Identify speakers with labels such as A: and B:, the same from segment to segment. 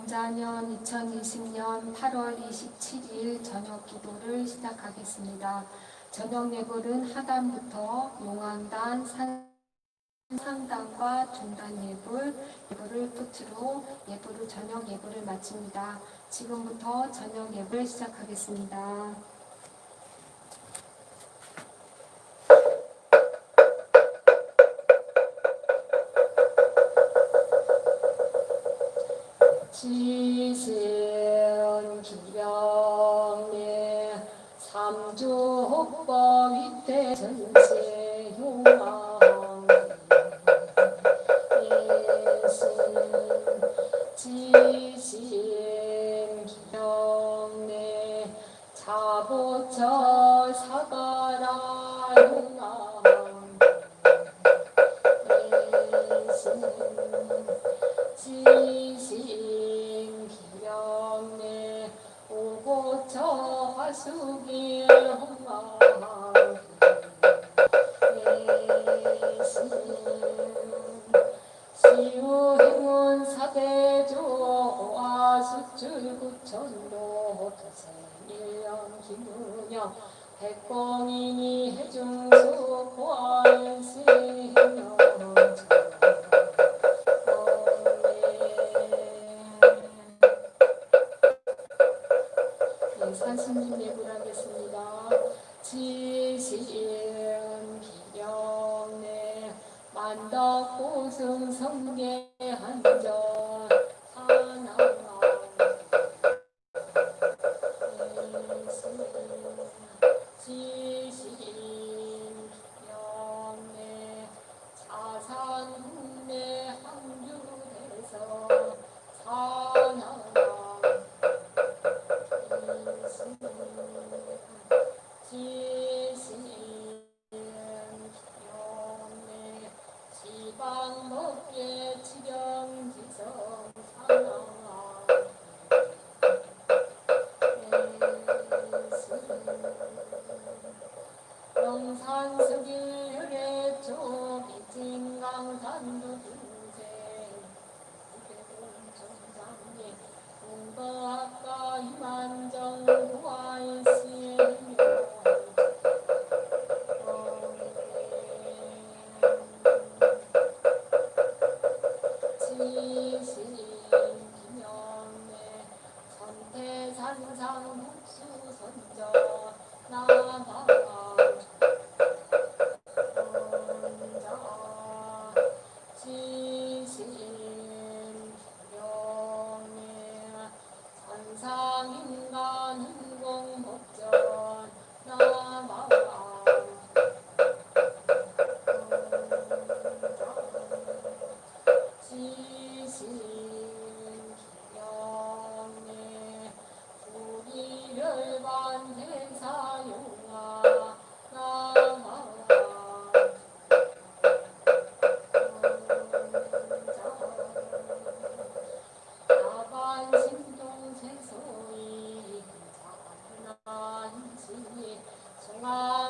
A: 경자년 2020년 8월 27일 저녁 기도를 시작하겠습니다. 저녁 예불은 하단부터 용왕단 상단과 중단 예불, 예불을 끝으로 예불을 저녁 예불을 마칩니다. 지금부터 저녁 예불 시작하겠습니다. 시세은 기병내 삼조 혹법 위태 전세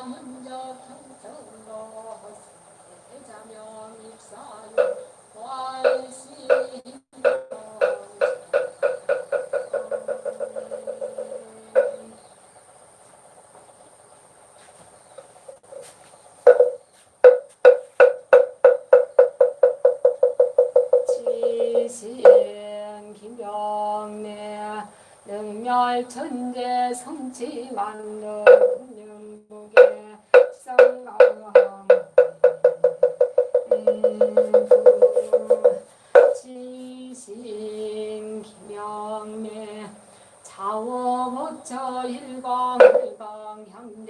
A: 먼저 경청도 세자면 입사유 와이시 김병래 능멸천재 성지 만능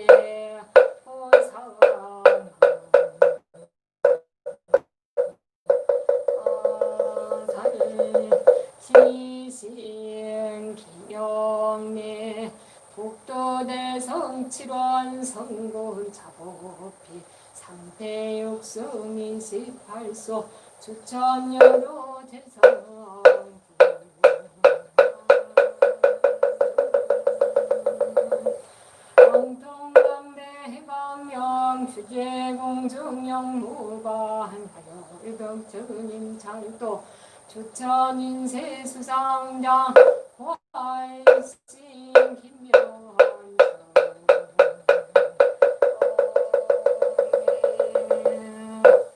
A: 아, 칠원 성군 자보피 상태육수민 18소 추천 여로 대상. 적적님 잘도 주천인세 수상자 화이신 김묘한 네, 어,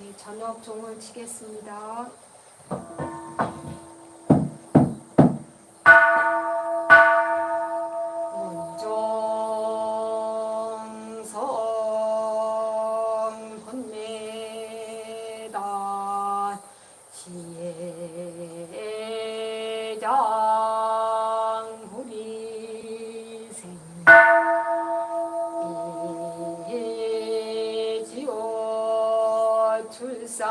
A: 예. 저녁 종을 치겠습니다. つさ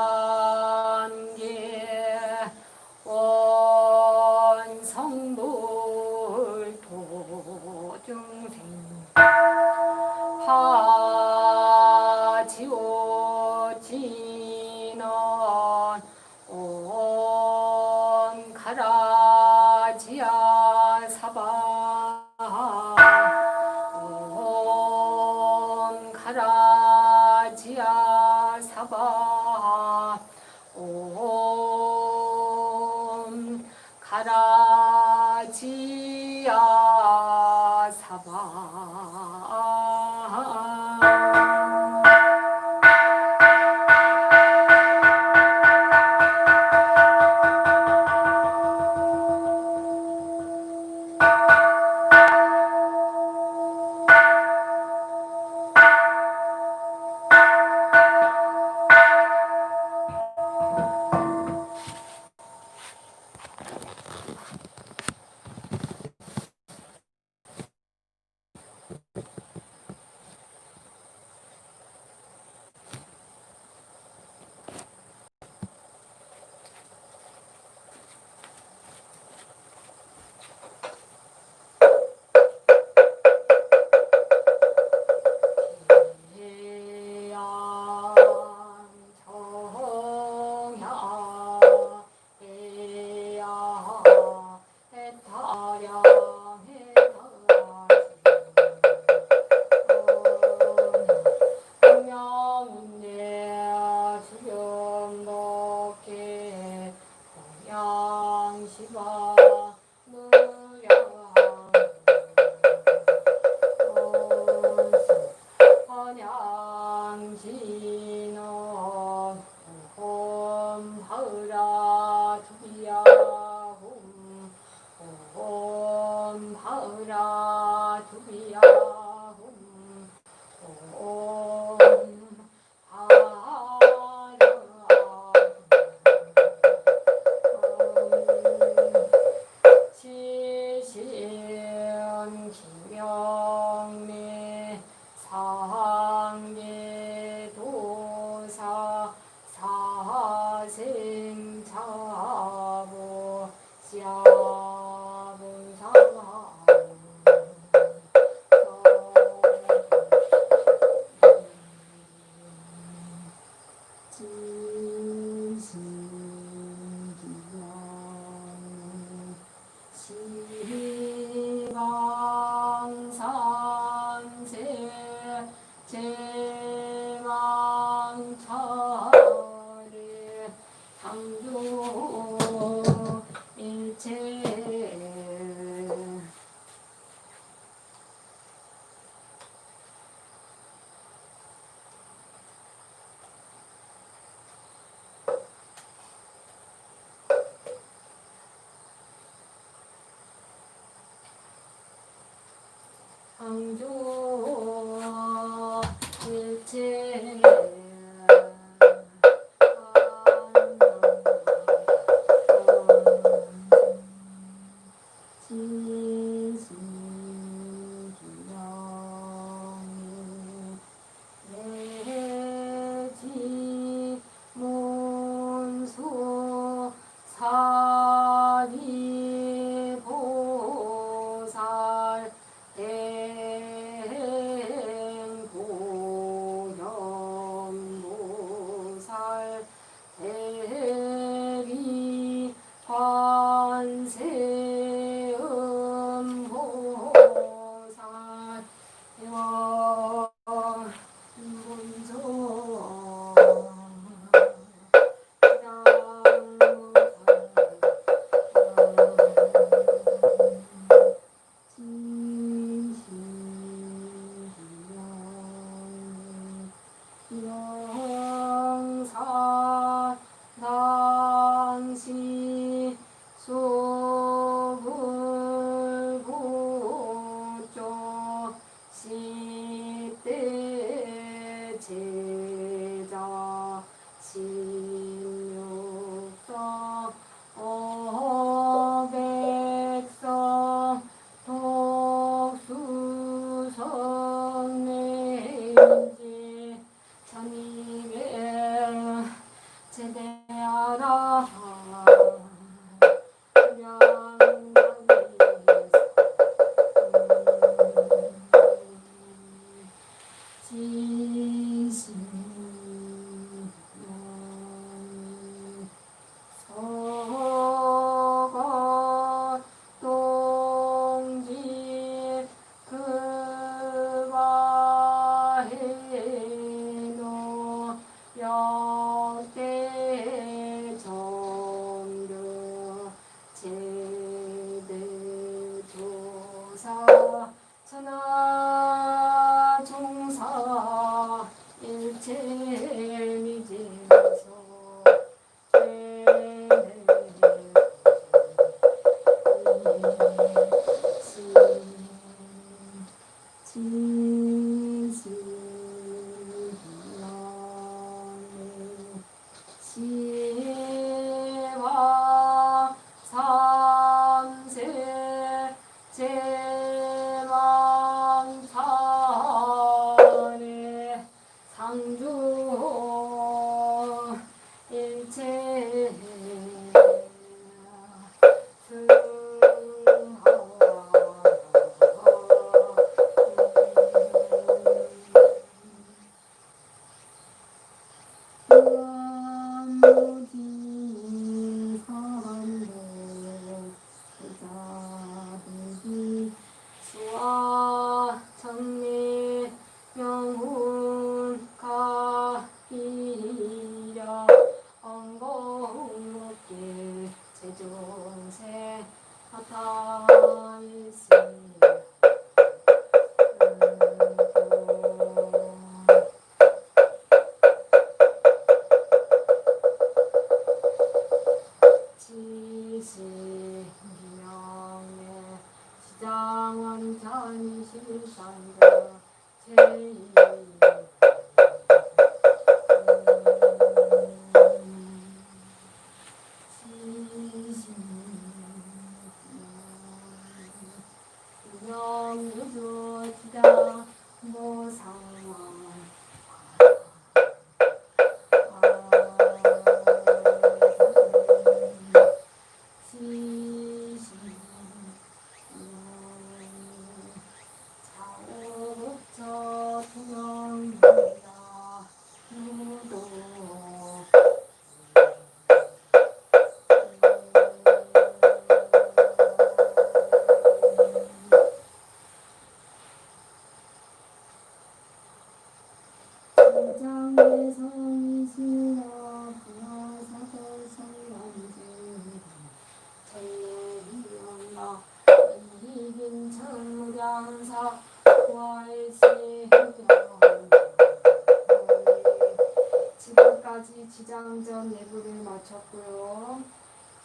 A: 지금까지 지장전 예보를 마쳤고요.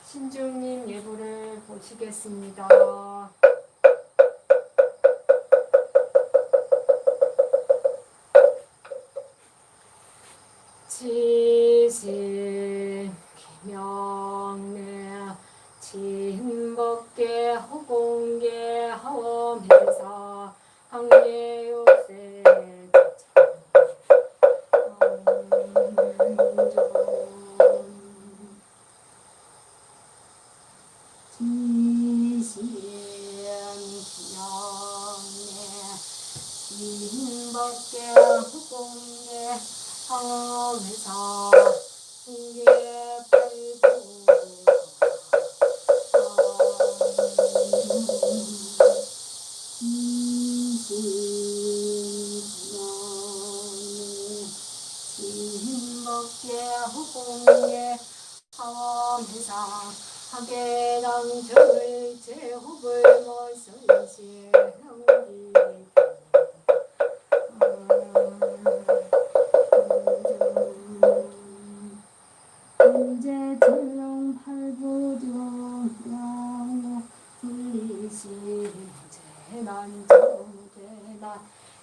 A: 신주님 예보를 보시겠습니다. Mm.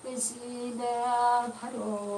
A: 뜻이 내 바로.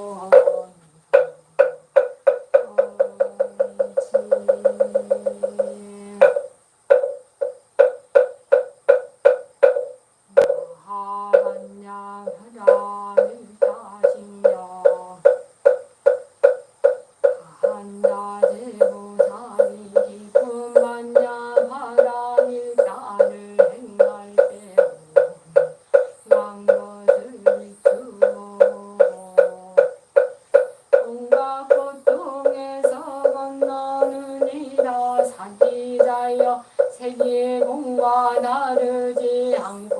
A: 기자여 세계 공과 나르지 않고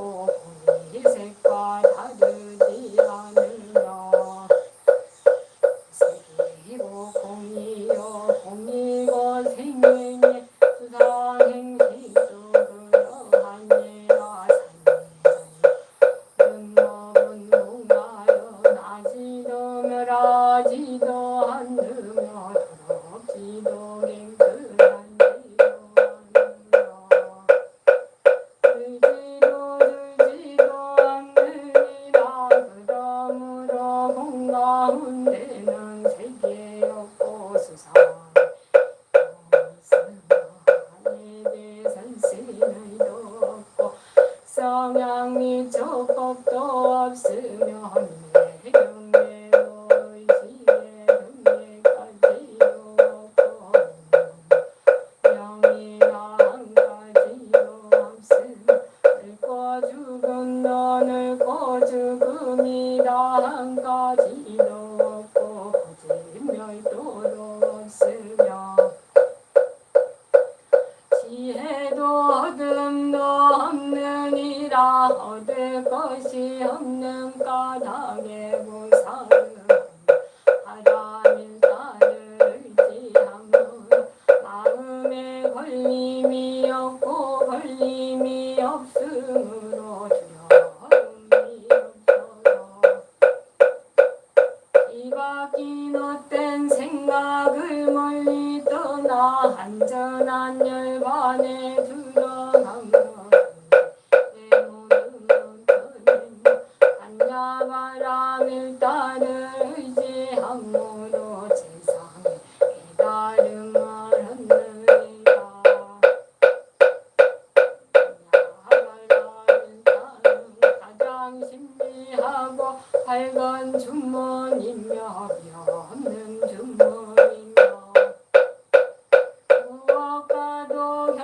A: I am Amen. Nice. 걸림이 없고 걸림이 없음.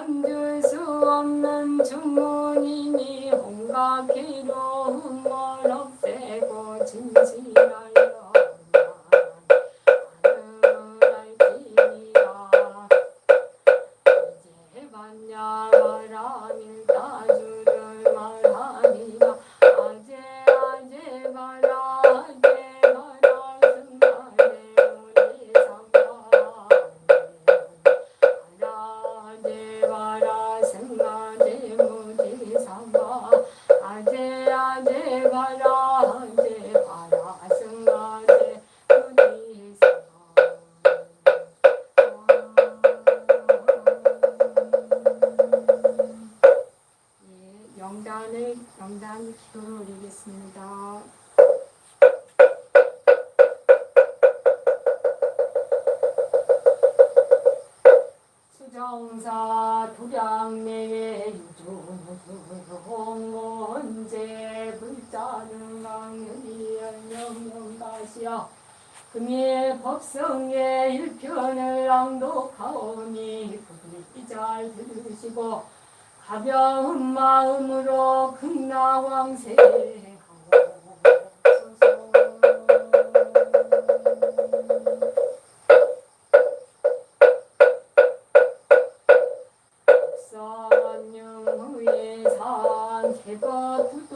A: 견딜 수 없는 주문이니 온갖 기도 흠모 하나님께 영단 기도를 올리겠습니다. 수정사 두량매의 유주홍건제 불자는 망연이 안녕명가시여 금의 법성에 가벼운 마음으로 금나왕세 산 후의 산 개가 구도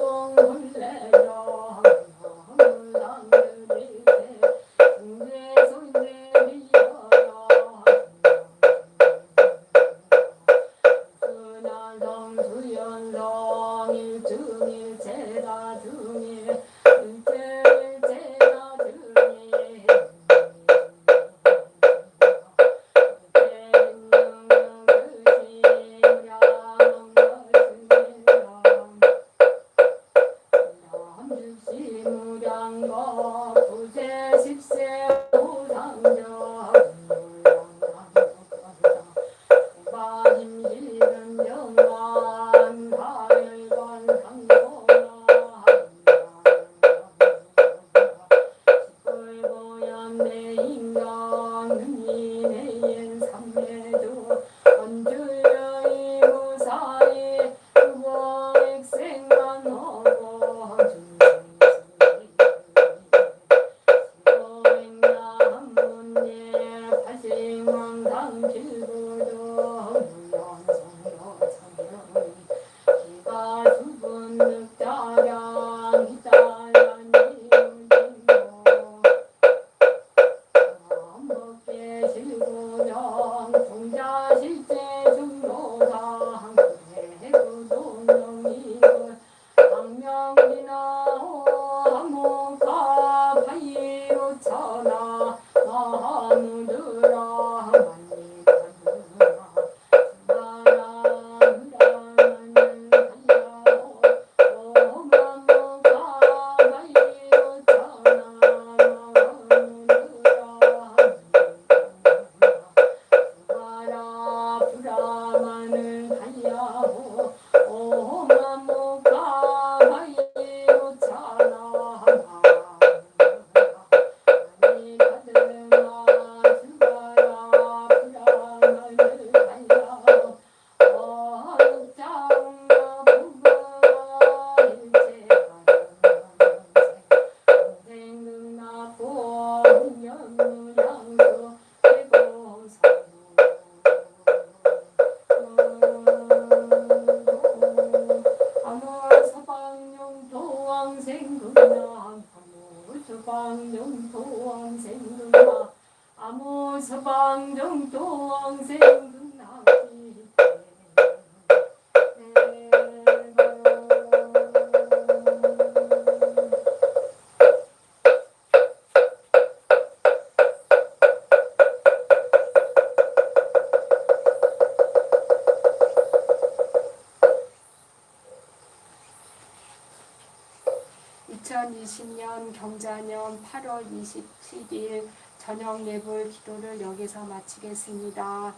A: (2020년) 경자년 (8월 27일) 저녁 예불 기도를 여기서 마치겠습니다.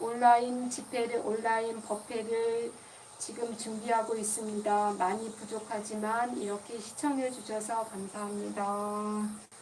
A: 온라인 집회를 온라인 법회를 지금 준비하고 있습니다. 많이 부족하지만 이렇게 시청해 주셔서 감사합니다.